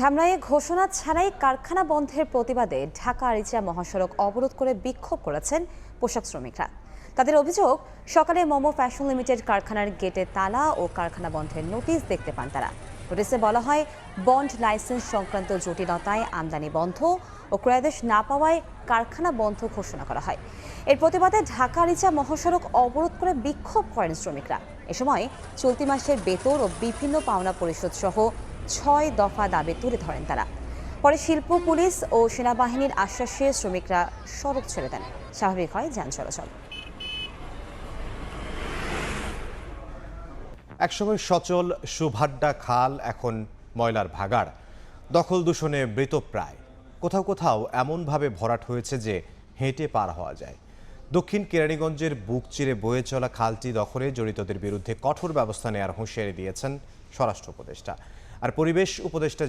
ধামরাইয়ে ঘোষণা ছাড়াই কারখানা বন্ধের প্রতিবাদে ঢাকা আরিচা মহাসড়ক অবরোধ করে বিক্ষোভ করেছেন পোশাক শ্রমিকরা। তাদের অভিযোগ, সকালে মোমো ফ্যাশন লিমিটেড কারখানার গেটে তালা ও কারখানা বন্ধের নোটিশ দেখতে পান তারা। নোটিশে বলা হয়, বন্ড লাইসেন্স সংক্রান্ত জটিলতায় আমদানি বন্ধ ও ক্রয়াদেশ না পাওয়ায় কারখানা বন্ধ ঘোষণা করা হয়। এর প্রতিবাদে ঢাকা আরিচা মহাসড়ক অবরোধ করে বিক্ষোভ করেন শ্রমিকরা। এ সময় চলতি মাসের বেতন ও বিভিন্ন পাওনা পরিশোধ সহ ছয় দফা দাবি তুলে ধরেন তারা। পরে শিল্প, পুলিশ ও সেনাবাহিনীর আশ্বাসে শ্রমিকরা সড়ক ছেড়ে দেন। স্বাভাবিক হয় যান চলাচল। একসময় সচল সুভাড্ডা খাল, এখন ময়লার ভাগাড়। দখল দূষণে মৃতপ্রায় কোথাও কোথাও এমনভাবে ভরাট হয়েছে যে হেঁটে পার হওয়া যায়। দক্ষিণ কেরানীগঞ্জের বুক চিরে বয়ে চলা খালটি দখলে জড়িতদের বিরুদ্ধে কঠোর ব্যবস্থা নেওয়ার হুঁশিয়ারি দিয়েছেন স্বরাষ্ট্র উপদেষ্টা। আর পরিবেশ উপদেষ্টা